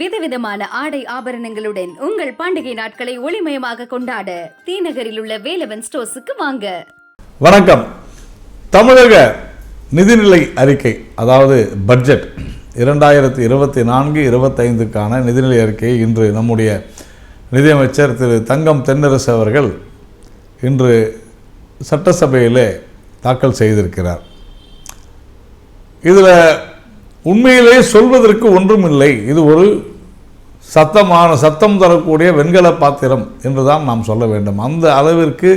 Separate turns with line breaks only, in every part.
விதவிதமான ஆடை ஆபரணங்களுடன் உங்கள் பண்டிகை நாட்களை ஒளிமயமாக கொண்டாட தீநகரில் உள்ள வேலவன் ஸ்டோர்ஸுக்கு வாங்க.
வணக்கம். தமிழக நிதிநிலை அறிக்கை அதாவது பட்ஜெட் இரண்டாயிரத்தி இருபத்தி நான்கு இருபத்தைந்துக்கான நிதிநிலை அறிக்கையை இன்று நம்முடைய நிதியமைச்சர் திரு தங்கம் தென்னரசு அவர்கள் இன்று சட்டசபையிலே தாக்கல் செய்திருக்கிறார். இதில் உண்மையிலே சொல்வதற்கு ஒன்றும் இல்லை இது ஒரு சத்தமான சத்தம் தரக்கூடிய வெண்கல பாத்திரம் என்று தான் நாம் சொல்ல வேண்டும். அந்த அளவிற்கு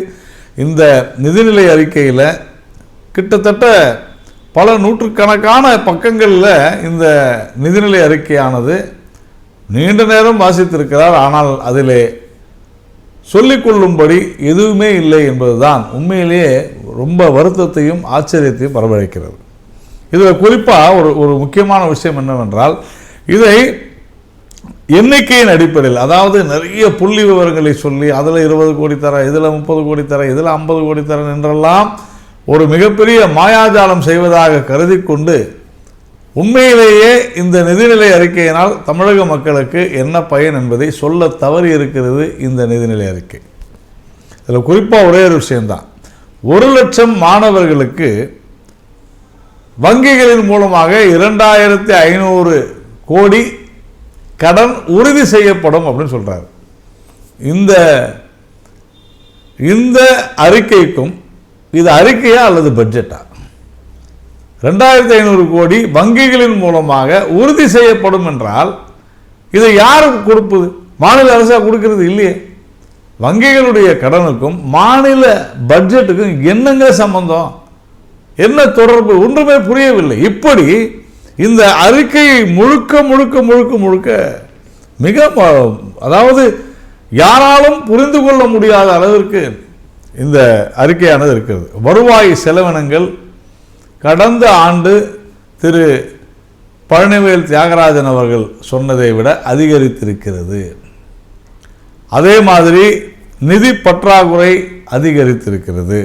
இந்த நிதிநிலை அறிக்கையில் கிட்டத்தட்ட பல நூற்றுக்கணக்கான பக்கங்களில் இந்த நிதிநிலை அறிக்கையானது நீண்ட நேரம் வாசித்திருக்கிறார். ஆனால் அதிலே சொல்லிக்கொள்ளும்படி எதுவுமே இல்லை என்பதுதான். உண்மையிலேயே ரொம்ப வருத்தத்தையும் ஆச்சரியத்தையும் வரவழைக்கிறது. இதில் குறிப்பாக ஒரு ஒரு முக்கியமான விஷயம் என்னவென்றால் இதை எண்ணிக்கையின் அடிப்படையில் அதாவது நிறைய புள்ளி விவரங்களை சொல்லி அதில் இருபது கோடி தர இதில் முப்பது கோடி தர இதில் ஐம்பது கோடி தர என்றெல்லாம் ஒரு மிகப்பெரிய மாயாஜாலம் செய்வதாக கருதி கொண்டு உண்மையிலேயே இந்த நிதிநிலை அறிக்கையினால் தமிழக மக்களுக்கு என்ன பயன் என்பதை சொல்ல தவறி இருக்கிறது இந்த நிதிநிலை அறிக்கை. இதில் குறிப்பாக ஒரே ஒரு விஷயம்தான். ஒரு லட்சம் மாணவர்களுக்கு வங்கிகளின் மூலமாக இரண்டாயிரத்தி ஐநூறு கோடி கடன் உறுதி செய்யப்படும் அப்படின்னு சொல்றாரு. இந்த இந்த அறிக்கைக்கும் இது அறிக்கையா அல்லது பட்ஜெட்டா? ரெண்டாயிரத்தி ஐநூறு கோடி வங்கிகளின் மூலமாக உறுதி செய்யப்படும் என்றால் இதை யாருக்கு கொடுப்பது? மாநில அரசா கொடுக்கிறது இல்லையே. வங்கிகளுடைய கடனுக்கும் மாநில பட்ஜெட்டுக்கும் என்னங்க சம்பந்தம்? என்ன தொடர்பு? ஒன்றுமே புரியவில்லை. இப்படி இந்த அறிக்கையை முழுக்க முழுக்க முழுக்க முழுக்க மிக அதாவது யாராலும் புரிந்து கொள்ள முடியாத அளவிற்கு இந்த அறிக்கையானது இருக்கிறது. வருவாய் செலவினங்கள் கடந்த ஆண்டு திரு பழனிவேல் தியாகராஜன் அவர்கள் சொன்னதை விட அதிகரித்திருக்கிறது. அதே மாதிரி நிதி பற்றாக்குறை அதிகரித்திருக்கிறது.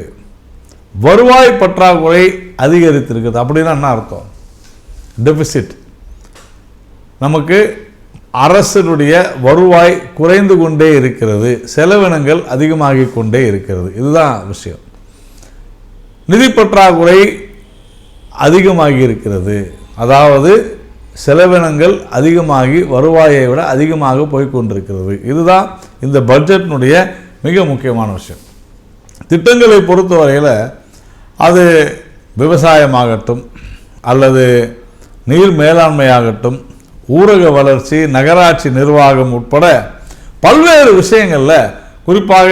வருவாய் பற்றாக்குறை அதிகரித்திருக்கிறது அப்படின்னா என்ன அர்த்தம்? டெபிசிட் நமக்கு அரசனுடைய வருவாய் குறைந்து கொண்டே இருக்கிறது. செலவினங்கள் அதிகமாகி கொண்டே இருக்கிறது. இதுதான் விஷயம். நிதி பற்றாக்குறை அதிகமாகி இருக்கிறது. அதாவது செலவினங்கள் அதிகமாகி வருவாயை விட அதிகமாக போய்கொண்டிருக்கிறது இதுதான் இந்த பட்ஜெட்டினுடைய மிக முக்கியமான விஷயம். திட்டங்களை பொறுத்தவரையில் அது விவசாயமாகட்டும் அல்லது நீர் மேலாண்மையாகட்டும் ஊரக வளர்ச்சி நகராட்சி நிர்வாகம் உட்பட பல்வேறு விஷயங்களில் குறிப்பாக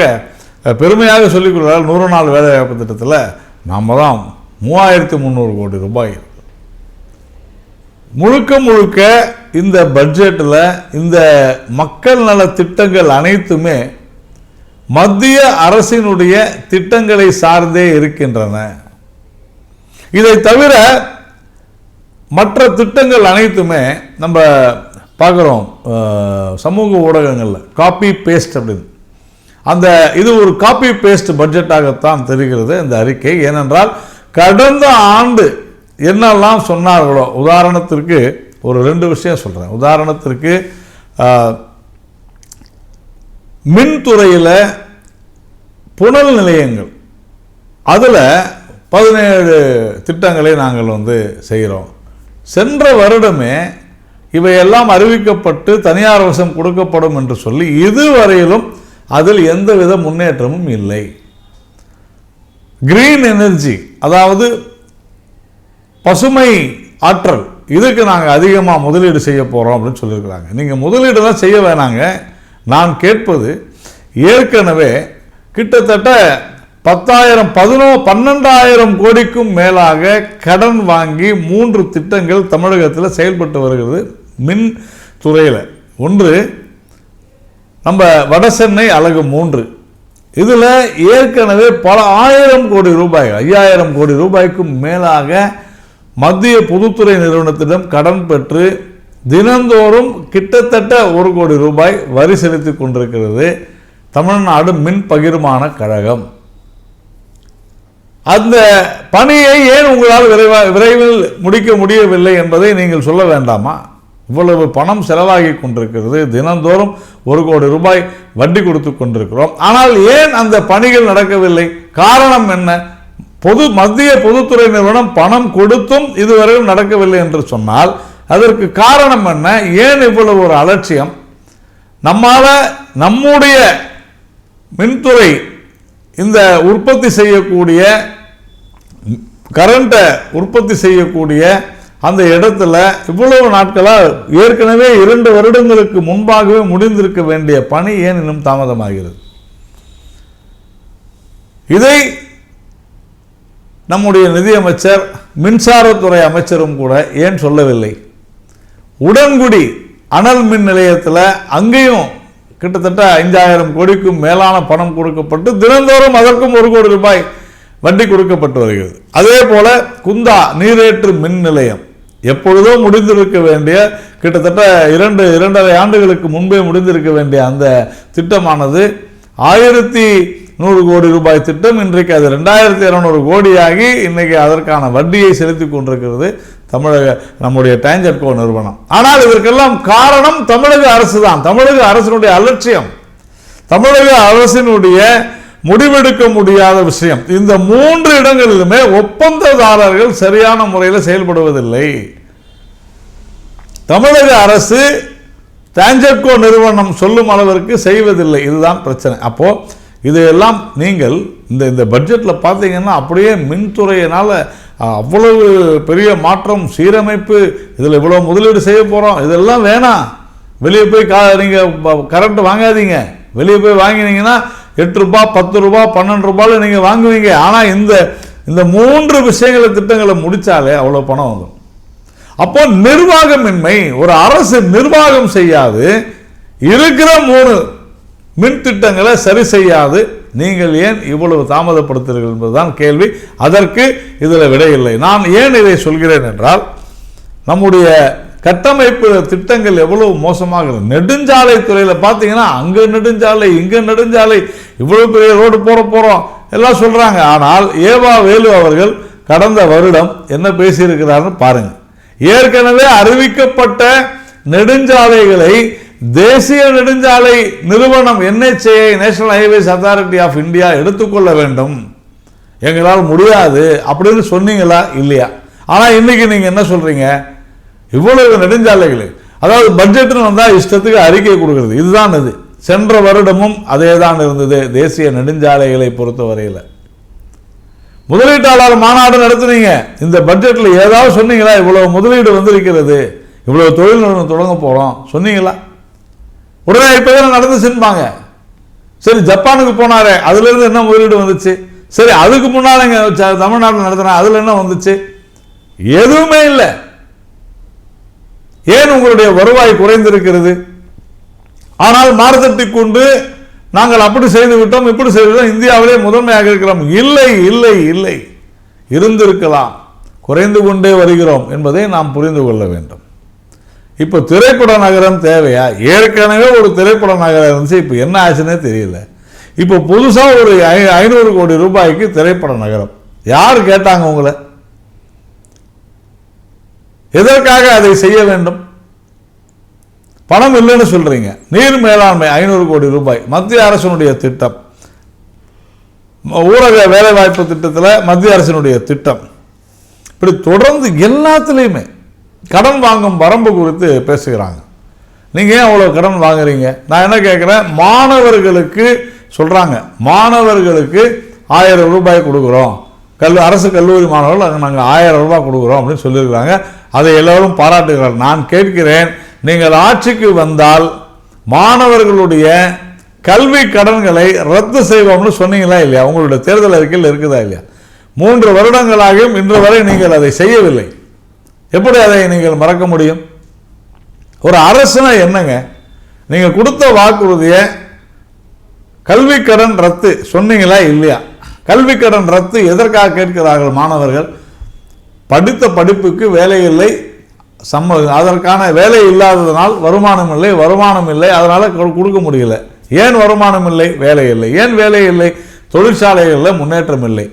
பெருமையாக சொல்லிக்கொள்கிறார் நூறு நாள் வேலைவாய்ப்பு திட்டத்தில் நாம் தான் மூவாயிரத்தி முந்நூறு கோடி ரூபாய் முழுக்க முழுக்க இந்த பட்ஜெட்டில் இந்த மக்கள் நல திட்டங்கள் அனைத்துமே மத்திய அரசினுடைய திட்டங்களை சார்ந்தே இருக்கின்றன. இதை தவிர மற்ற திட்டங்கள் அனைத்துமே நம்ம பார்க்குறோம் சமூக ஊடகங்களில். காப்பி பேஸ்ட் அப்படின்னு. அந்த இது ஒரு காப்பி பேஸ்ட் பட்ஜெட்டாகத்தான் தெரிகிறது இந்த அறிக்கை. ஏனென்றால் கடந்த ஆண்டு என்னெல்லாம் சொன்னார்களோ உதாரணத்திற்கு ஒரு ரெண்டு விஷயம் சொல்கிறேன் உதாரணத்திற்கு மின்துறையில் புனல் நிலையங்கள். அதில் பதினேழு திட்டங்களை நாங்கள் வந்து செய்கிறோம் சென்ற வருடமே இவையெல்லாம் அறிவிக்கப்பட்டு தனியார் வசம் கொடுக்கப்படும் என்று சொல்லி இதுவரையிலும் அதில் எந்தவித முன்னேற்றமும் இல்லை. கிரீன் எனர்ஜி அதாவது பசுமை ஆற்றல் இதுக்கு நாங்கள் அதிகமாக முதலீடு செய்ய போகிறோம் அப்படின்னு சொல்லியிருக்கிறாங்க. நீங்கள் முதலீடுலாம் செய்ய வேணாங்க. நான் கேட்பது ஏற்கனவே கிட்டத்தட்ட பத்தாயிரம் பதினோ பன்னெண்டாயிரம் கோடிக்கும் மேலாக கடன் வாங்கி மூன்று திட்டங்கள் தமிழகத்தில் செயல்பட்டு வருகிறது மின் துறையில். ஒன்று நம்ம வடசென்னை அழகு மூன்று. இதில் ஏற்கனவே பல ஆயிரம் கோடி ரூபாய் ஐயாயிரம் கோடி ரூபாய்க்கும் மேலாக மத்திய பொதுத்துறை நிறுவனத்திடம் கடன் பெற்று தினந்தோறும் கிட்டத்தட்ட ஒரு கோடி ரூபாய் வரி செலுத்தி கொண்டிருக்கிறது தமிழ்நாடு மின் பகிர்மான கழகம். அந்த பணியை ஏன் உங்களால் விரைவா விரைவில் முடிக்க முடியவில்லை என்பதை நீங்கள் சொல்ல வேண்டாமா? இவ்வளவு பணம் செலவாகி கொண்டிருக்கிறது. தினந்தோறும் ஒரு கோடி ரூபாய் வட்டி கொடுத்து கொண்டிருக்கிறோம். ஆனால் ஏன் அந்த பணிகள் நடக்கவில்லை? காரணம் என்ன? பொது மத்திய பொதுத்துறை நிறுவனம் பணம் கொடுத்தும் இதுவரையும் நடக்கவில்லை என்று சொன்னால் அதற்கு காரணம் என்ன? ஏன் இவ்வளவு ஒரு அலட்சியம்? நம்மால் நம்முடைய மின்துறை இந்த உற்பத்தி செய்யக்கூடிய கரண்ட்டை உற்பத்தி செய்யக்கூடிய அந்த இடத்துல இவ்வளவு நாட்களாக ஏற்கனவே இரண்டு வருடங்களுக்கு முன்பாகவே முடிந்திருக்க வேண்டிய பணி ஏன் இன்னும் தாமதமாகிறது? இதை நம்முடைய நிதியமைச்சர் மின்சாரத்துறை அமைச்சரும் கூட ஏன் சொல்லவில்லை? உடன்குடி அனல் மின் நிலையத்தில் அங்கேயும் கிட்டத்தட்ட ஐந்தாயிரம் கோடிக்கும் மேலான பணம் கொடுக்கப்பட்டு தினந்தோறும் அதற்கும் ஒரு கோடி ரூபாய் வட்டி கொடுக்கப்பட்டு வருகிறது. அதே போல குந்தா நீரேற்று மின் நிலையம். எப்பொழுதோ முடிந்திருக்க வேண்டிய கிட்டத்தட்ட இரண்டு இரண்டரை ஆண்டுகளுக்கு முன்பே முடிந்திருக்க வேண்டிய அந்த திட்டமானது ஆயிரத்தி நூறு கோடி ரூபாய் திட்டம். இன்றைக்கு அது ரெண்டாயிரத்தி இரநூறு கோடியாகி இன்றைக்கு அதற்கான வட்டியை செலுத்தி கொண்டிருக்கிறது. தமிழக நம்முடைய டேஞ்சர்கோ நிறுவனம். ஆனால் இதற்கெல்லாம் காரணம் தமிழக அரசு தான் தமிழக அரசினுடைய அலட்சியம். தமிழக அரசினுடைய முடிவெடுக்க முடியாத விஷயம். இந்த மூன்று இடங்களிலுமே ஒப்பந்ததாரர்கள் சரியான முறையில் செயல்படுவதில்லை. தமிழக அரசு டான்ஜெட்கோ நிறுவனம் சொல்லும் அளவிற்கு செய்வதில்லை. இதுதான் பிரச்சனை. அப்போ இதையெல்லாம் நீங்கள் இந்த இந்த பட்ஜெட்டில் பார்த்தீங்கன்னா அப்படியே மின்துறையினால் அவ்வளவு பெரிய மாற்றம் சீரமைப்பு இதில் இவ்வளோ முதலீடு செய்ய போகிறோம் இதெல்லாம் வேணாம். வெளியே போய் கா நீங்கள் கரண்ட் வாங்காதீங்க. வெளியே போய் வாங்கினீங்கன்னா எட்டு ரூபா பத்து ரூபா பன்னெண்டு ரூபாயில் நீங்கள் வாங்குவீங்க. ஆனால் இந்த இந்த மூன்று விஷயங்களை திட்டங்களை முடித்தாலே அவ்வளோ பணம் வந்துடும். அப்போ நிர்வாகமின்மை ஒரு அரசு நிர்வாகம் செய்யாது. இருக்கிற மூணு மின் திட்டங்களை சரி செய்யாது. நீங்கள் ஏன் இவ்வளவு தாமதப்படுத்துகிறீர்கள் என்பதுதான் கேள்வி. அதற்கு இதில் விடையில்லை நான் ஏன் இதை சொல்கிறேன் என்றால் நம்முடைய கட்டமைப்பு திட்டங்கள் எவ்வளவு மோசமாக நெடுஞ்சாலை துறையில் பார்த்தீங்கன்னா அங்கே நெடுஞ்சாலை இங்கே நெடுஞ்சாலை இவ்வளோ பெரிய ரோடு போட போகிறோம் எல்லாம் சொல்கிறாங்க ஆனால் ஏவா வேலு அவர்கள் கடந்த வருடம் என்ன பேசியிருக்கிறார்னு பாருங்க. ஏற்கனவே அறிவிக்கப்பட்ட நெடுஞ்சாலைகளை தேசிய நெடுஞ்சாலை நிறுவனம் NHA National Highways Authority of India எடுத்துக்கொள்ள வேண்டும். எங்களால் முடியாது அப்படின்னு சொன்னீங்களா? இல்லையா? ஆனால் இன்னைக்கு நீங்கள் என்ன சொல்கிறீங்க இவ்வளவு நெடுஞ்சாலைகள். அதாவது பட்ஜெட்னு வந்தால் இஷ்டத்துக்கு அறிக்கை கொடுக்குறது. இதுதான் இது. சென்ற வருடமும் அதே தான் இருந்தது. தேசிய நெடுஞ்சாலைகளை பொறுத்தவரையில். முதலீட்டாளர் மாநாடு நடத்துனீங்க. இந்த பட்ஜெட்டில் ஏதாவது சொன்னீங்களா? இவ்வளோ முதலீடு வந்திருக்கிறது. இவ்வளோ தொழில் தொடங்க போகிறோம் சொன்னீங்களா? உடனே இப்போ தானே நடந்துச்சுன்பாங்க சரி ஜப்பானுக்கு போனாரே அதுலேருந்து என்ன முதலீடு வந்துச்சு? சரி அதுக்கு முன்னால் இங்கே தமிழ்நாட்டில் நடத்தினா அதில் என்ன வந்துச்சு? எதுவுமே இல்லை. ஏன் உங்களுடைய வருவாய் குறைந்திருக்கிறது? ஆனால் மாறுதட்டி கொண்டு நாங்கள் அப்படி செய்து விட்டோம் இப்படி செய்து விட்டோம் இந்தியாவிலே முதன்மையாக இருக்கிறோம். இல்லை இல்லை இல்லை. இருந்திருக்கலாம். குறைந்து கொண்டே வருகிறோம் என்பதை நாம் புரிந்து கொள்ள வேண்டும். இப்போ திரைப்பட நகரம் தேவையா? ஏற்கனவே ஒரு திரைப்பட நகரம் இருந்துச்சு இப்போ என்ன ஆச்சுன்னே தெரியல. இப்போ புதுசாக ஒரு ஐ- ஐநூறு கோடி ரூபாய்க்கு திரைப்பட நகரம். யார் கேட்டாங்க உங்களை? எதற்காக அதை செய்ய வேண்டும்? பணம் இல்லைன்னு சொல்றீங்க. நீர் மேலாண்மை ஐநூறு கோடி ரூபாய். மத்திய அரசினுடைய திட்டம். ஊரக வேலைவாய்ப்பு திட்டத்தில் மத்திய அரசினுடைய திட்டம். இப்படி தொடர்ந்து எல்லாத்துலேயுமே கடன் வாங்கும் வரம்பு குறித்து பேசுகிறாங்க. நீங்கள் ஏன் அவ்வளோ கடன் வாங்குறீங்க? நான் என்ன கேட்குறேன் மாணவர்களுக்கு சொல்கிறாங்க மாணவர்களுக்கு ஆயிரம் ரூபாய் கொடுக்குறோம். கல் அரசு கல்லூரி மாணவர்கள் நாங்கள் ஆயிரம் ரூபாய் கொடுக்குறோம் அப்படின்னு சொல்லியிருக்கிறாங்க அதை எல்லோரும் பாராட்டுகிறார். நான் கேட்கிறேன் நீங்கள் ஆட்சிக்கு வந்தால் மாணவர்களுடைய கல்வி கடன்களை ரத்து செய்வோம்னு சொன்னீங்களா இல்லையா? உங்களுடைய தேர்தல் அறிக்கையில் இருக்குதா இல்லையா? மூன்று வருடங்களாகியும் இன்று வரை நீங்கள் அதை செய்யவில்லை. எப்படி அதை நீங்கள் மறக்க முடியும்? ஒரு அரசுனா என்னங்க? நீங்கள் கொடுத்த வாக்குறுதியை கல்விக்கடன் ரத்து சொன்னீங்களா இல்லையா? கல்விக்கடன் ரத்து எதற்காக கேட்கிறார்கள் மாணவர்கள்? படித்த படிப்புக்கு வேலை இல்லை சம்ம அதற்கான வேலை இல்லாததனால் வருமானம் இல்லை வருமானம் இல்லை அதனால் கொடுக்க முடியல. ஏன் வருமானம் இல்லை? வேலை இல்லை. ஏன் வேலை இல்லை? தொழிற்சாலைகளில் முன்னேற்றம் இல்லை.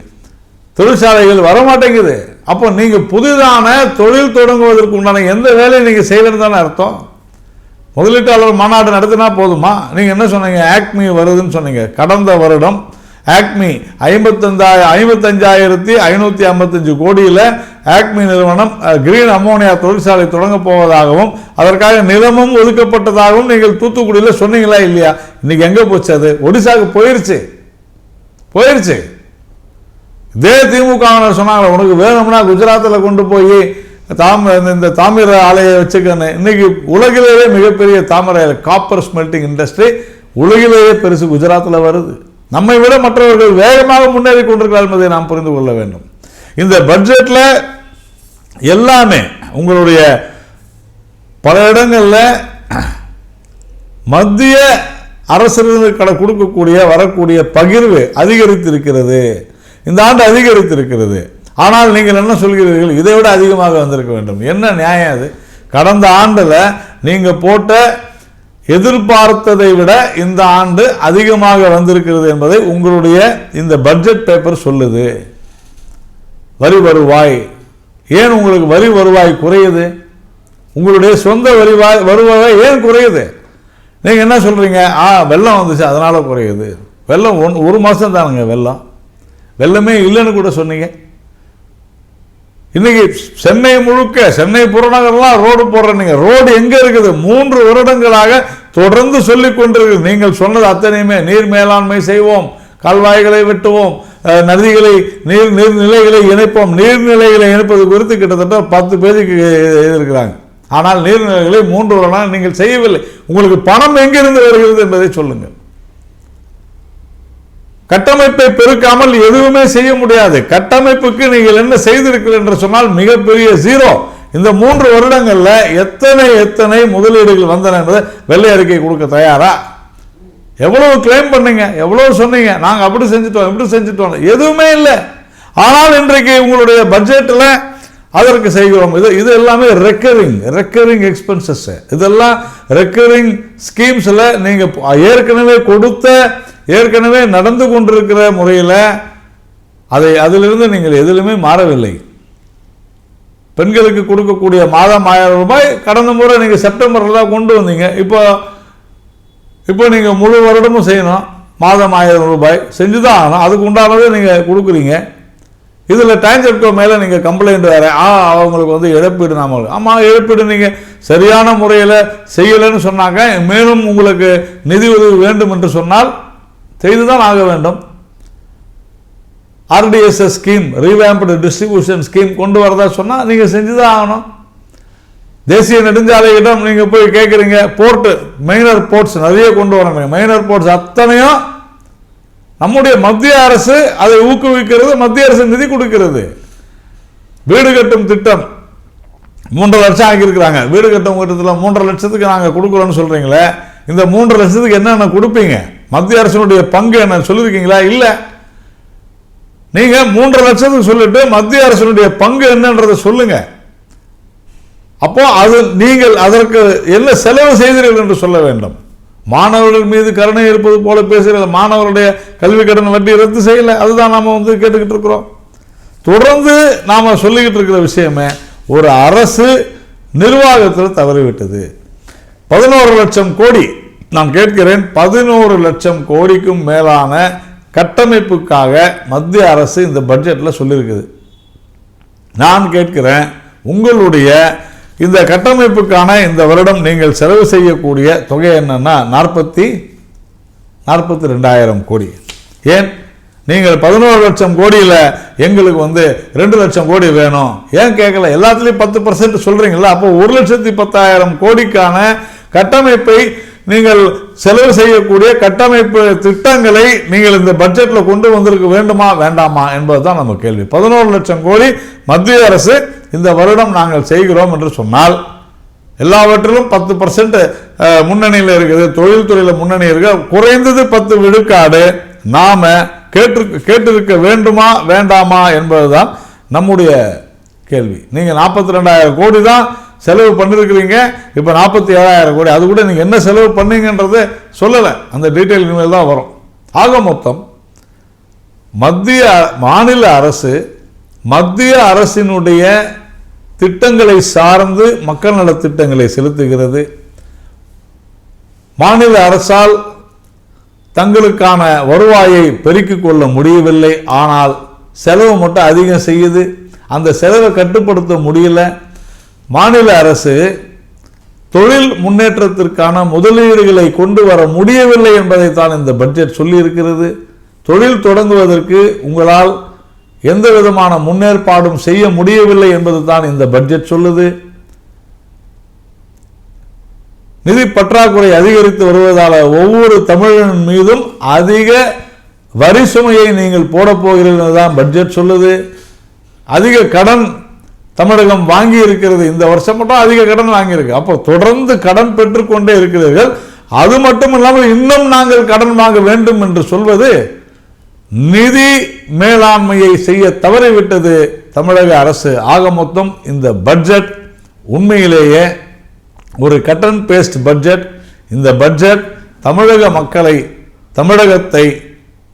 தொழிற்சாலைகள் வரமாட்டேங்குது. அப்போ நீங்கள் புதிதான தொழில் தொடங்குவதற்கு உண்டான எந்த வேலையை நீங்கள் செய்யலன்னு தானே அர்த்தம். முதலீட்டாளர் மாநாடு நடத்தினா போதுமா? நீங்கள் என்ன சொன்னீங்க? ஆக்மி வருதுன்னு சொன்னீங்க. கடந்த வருடம் ஆக்மி ஐம்பத்தஞ்சாயிரம் ஐம்பத்தஞ்சாயிரத்தி ஐநூற்றி ஐம்பத்தஞ்சு கோடியில் ஆக்மி நிறுவனம் கிரீன் அமோனியா தொழிற்சாலை தொடங்க போவதாகவும் அதற்காக நிலமும் ஒதுக்கப்பட்டதாகவும் நீங்கள் தூத்துக்குடியில் சொன்னீங்களா இல்லையா? இன்றைக்கி எங்கே போச்சு அது? ஒடிசாவுக்கு போயிருச்சு. போயிருச்சு. இதே திமுகவினர் சொன்னாங்க உனக்கு வேணும்னா குஜராத்தில் கொண்டு போய் தாம இந்த தாமிர ஆலையை வச்சுக்கணும் இன்னைக்கு உலகிலேயே மிகப்பெரிய தாமிர காப்பர் ஸ்மெல்டிங் இண்டஸ்ட்ரி உலகிலேயே பெருசு குஜராத்தில் வருது. நம்மை விட மற்றவர்கள் வேகமாக முன்னேறி கொண்டிருக்கிறார் என்பதை நாம் புரிந்து கொள்ள வேண்டும். இந்த பட்ஜெட்டில் எல்லாமே உங்களுடைய பல இடங்களில் மத்திய அரசிலிருந்து கடை கொடுக்கக்கூடிய வரக்கூடிய பகிர்வு அதிகரித்திருக்கிறது. இந்த ஆண்டு அதிகரித்திருக்கிறது. ஆனால் நீங்கள் என்ன சொல்கிறீர்கள்? இதை விட அதிகமாக வந்திருக்க வேண்டும். என்ன நியாயம் அது? கடந்த ஆண்டில் நீங்கள் போட்ட எதிர்பார்த்ததை விட இந்த ஆண்டு அதிகமாக வந்திருக்கிறது என்பதை உங்களுடைய இந்த பட்ஜெட் பேப்பர் சொல்லுது. வரி வருவாய். ஏன் உங்களுக்கு வரி வருவாய் குறையுது? உங்களுடைய சொந்த வரிவாய் வருவாய் ஏன் குறையுது? நீங்கள் என்ன சொல்கிறீங்க ஆ வெள்ளம் வந்துச்சு அதனால் குறையுது. வெள்ளம் ஒன் ஒரு மாதம் தானுங்க வெள்ளம். வெள்ளமே இல்லைன்னு கூட சொன்னீங்க. இன்னைக்கு சென்னை முழுக்க சென்னை புறநகர்லாம் ரோடு போடுறீங்க. ரோடு எங்க இருக்குது? மூன்று வருடங்களாக தொடர்ந்து சொல்லி கொண்டிருக்கு. நீங்கள் சொன்னது அத்தனையுமே நீர் மேலாண்மை செய்வோம். கால்வாய்களை வெட்டுவோம். நதிகளை நீர் நீர்நிலைகளை இணைப்போம். நீர்நிலைகளை இணைப்பது குறித்து கிட்டத்தட்ட பத்து பேருக்கு இருக்கிறாங்க ஆனால் நீர்நிலைகளை மூன்று வருடம் நீங்கள் செய்யவில்லை. உங்களுக்கு பணம் எங்கிருந்து வருகிறது என்பதை சொல்லுங்கள். கட்டமைப்பை பெருக்காமல் எதுவுமே செய்ய முடியாது. கட்டமைப்புக்கு நீங்கள் என்ன செய்திருக்கிறீர்கள் என்று சொன்னால் மிகப்பெரிய ஜீரோ இந்த மூன்று வருடங்களில் எத்தனை எத்தனை முதலீடுகள் வந்தன என்பதை வெள்ளை அறிக்கை கொடுக்க தயாரா? எவ்வளவு கிளைம் பண்ணீங்க? எவ்வளவு சொன்னீங்க? நாங்கள் அப்படி செஞ்சுட்டோம் இப்படி செஞ்சுட்டோம். எதுவுமே இல்லை. ஆனால் இன்றைக்கு உங்களுடைய பட்ஜெட்டில் அதற்கு செய்கிறோம். இது இது எல்லாமே ரெக்கரிங் ரெக்கரிங் எக்ஸ்பென்சஸ்ஸு இதெல்லாம் ரெக்கரிங் ஸ்கீம்ஸில் நீங்கள் ஏற்கனவே கொடுத்த ஏற்கனவே நடந்து கொண்டிருக்கிற முறையில் அதை அதிலிருந்து நீங்கள் எதிலுமே மாறவில்லை. பெண்களுக்கு கொடுக்கக்கூடிய மாதம் ஆயிரம் ரூபாய் கடந்த முறை நீங்கள் செப்டம்பரில் தான் கொண்டு வந்தீங்க. இப்போ இப்போ நீங்கள் முழு வருடமும் செய்யணும். மாதம் ஆயிரம் ரூபாய் செஞ்சு தான் ஆகணும். அதுக்கு உண்டானதை நீங்கள் கொடுக்குறீங்க. இதில் டைம் செட்கோ மேலே நீங்கள் கம்ப்ளைண்ட் வேறு. ஆ அவங்களுக்கு வந்து இழப்பீடு நாம ஆமாம் இழப்பீடு நீங்கள் சரியான முறையில் செய்யலைன்னு சொன்னாங்க. மேலும் உங்களுக்கு நிதி உதவி வேண்டும் என்று சொன்னால் செய்துதான் ஆக வேண்டும். RDSS scheme revamped distribution scheme கொண்டு வரதா சொன்னால் நீங்கள் செஞ்சு தான் ஆகணும். தேசிய நெடுஞ்சாலையிடம் நீங்கள் போய் கேட்குறீங்க போர்ட்டு மைனர் போர்ட்ஸ் நிறைய கொண்டு வரணும். மைனர் போர்ட்ஸ் அத்தனையும் நம்முடைய மத்திய அரசு அதை ஊக்குவிக்கிறது மத்திய அரசு நிதி கொடுக்கிறது. வீடு கட்டும் திட்டம் மூன்றரை லட்சம் ஆக்கியிருக்கிறாங்க வீடு கட்டும் திட்டத்தில் மூன்றரை லட்சத்துக்கு நாங்கள் கொடுக்குறோன்னு சொல்கிறீங்களே இந்த மூன்றரை லட்சத்துக்கு என்னென்ன கொடுப்பீங்க? மத்திய அரசினுடைய பங்கு என்ன சொல்லியிருக்கீங்களா இல்லை. நீங்க மூன்றரை லட்சத்துக்கு சொல்லிட்டு மத்திய அரசினுடைய பங்கு என்னன்றதை சொல்லுங்க. அப்போ அது நீங்கள் அதற்கு என்ன செலவு செய்தீர்கள் என்று சொல்ல வேண்டும். மாணவர்கள் மீது கருணை இருப்பது போல பேசுகிறது மாணவருடைய கல்வி கடன் வட்டி ரத்து செய்யலை. அதுதான் நாம் வந்து கேட்டுக்கிட்டு இருக்கிறோம். தொடர்ந்து நாம் சொல்லிக்கிட்டு இருக்கிற விஷயமே ஒரு அரசு நிர்வாகத்தில் தவறிவிட்டது. பதினோரு லட்சம் கோடி நான் கேட்கிறேன் பதினோரு லட்சம் கோடிக்கும் மேலான கட்டமைப்புக்காக மத்திய அரசு இந்த பட்ஜெட்டில் சொல்லியிருக்குது நான் கேட்கிறேன் உங்களுடைய இந்த கட்டமைப்புக்கான இந்த வருடம் நீங்கள் செலவு செய்யக்கூடிய தொகை என்னன்னா நாற்பத்தி நாற்பத்தி ரெண்டாயிரம் கோடி. ஏன்? நீங்கள் பதினோரு லட்சம் கோடியில் எங்களுக்கு வந்து ரெண்டு லட்சம் கோடி வேணும். ஏன் கேட்கல? எல்லாத்துலேயும் பத்து பர்சன்ட் சொல்கிறீங்களா அப்போ ஒரு லட்சத்தி பத்தாயிரம் கோடிக்கான கட்டமைப்பை நீங்கள் செலவு செய்யக்கூடிய கட்டமைப்பு திட்டங்களை நீங்கள் இந்த பட்ஜெட்டில் கொண்டு வந்திருக்க வேண்டுமா வேண்டாமா என்பதுதான் நம்ம கேள்வி. பதினோரு லட்சம் கோடி மத்திய அரசு இந்த வருடம் நாங்கள் செய்கிறோம் என்று சொன்னால் எல்லாவற்றிலும் பத்து பர்சன்ட் முன்னணியில் இருக்குது. தொழில்துறையில் முன்னணி இருக்கு. குறைந்தது பத்து விழுக்காடு நாம் கேட்டு கேட்டிருக்க வேண்டுமா வேண்டாமா என்பதுதான் நம்முடைய கேள்வி. நீங்கள் நாற்பத்தி ரெண்டாயிரம் கோடி தான் செலவு பண்ணிருக்கிறீங்க. இப்போ நாற்பத்தி ஏழாயிரம் கோடி அது கூட நீங்கள் என்ன செலவு பண்ணீங்கன்றது சொல்லலை. அந்த டீட்டெயில் இனிமேல் தான் வரும். ஆக மொத்தம் மத்திய மாநில அரசு மத்திய அரசினுடைய திட்டங்களை சார்ந்து மக்கள் நலத்திட்டங்களை செலுத்துகிறது. மாநில அரசால் தங்களுக்கான வருவாயை பெருக்கிக் கொள்ள முடியவில்லை. ஆனால் செலவு மட்டும் அதிகம் செய்யுது. அந்த செலவை கட்டுப்படுத்த முடியல. மாநில அரசு தொழில் முன்னேற்றத்திற்கான முதலீடுகளை கொண்டு வர முடியவில்லை என்பதைத்தான் இந்த பட்ஜெட் சொல்லியிருக்கிறது. தொழில் தொடங்குவதற்கு உங்களால் எந்த விதமான முன்னேற்பாடும் செய்ய முடியவில்லை என்பது தான் இந்த பட்ஜெட் சொல்லுது. நிதி பற்றாக்குறை அதிகரித்து வருவதால் ஒவ்வொரு தமிழன் மீதும் அதிக வரி சுமையை நீங்கள் போடப்போகிறீர்கள் தான் பட்ஜெட் சொல்லுது. அதிக கடன் தமிழகம் வாங்கி இருக்கிறது. இந்த வருஷம் மட்டும் அதிக கடன் வாங்கியிருக்கு. அப்போ தொடர்ந்து கடன் பெற்றுக்கொண்டே இருக்கிறீர்கள். அது மட்டும் இல்லாமல் இன்னும் நாங்கள் கடன் வாங்க வேண்டும் என்று சொல்வது நிதி மேலாண்மையை செய்ய தவறிவிட்டது தமிழக அரசு. ஆக மொத்தம் இந்த பட்ஜெட் உண்மையிலேயே ஒரு கட் அண்ட் பேஸ்ட் பட்ஜெட். இந்த பட்ஜெட் தமிழக மக்களை தமிழகத்தை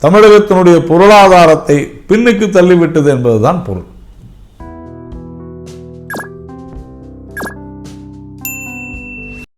தமிழகத்தினுடைய பொருளாதாரத்தை பின்னுக்கு தள்ளிவிட்டது என்பதுதான் பொருள்.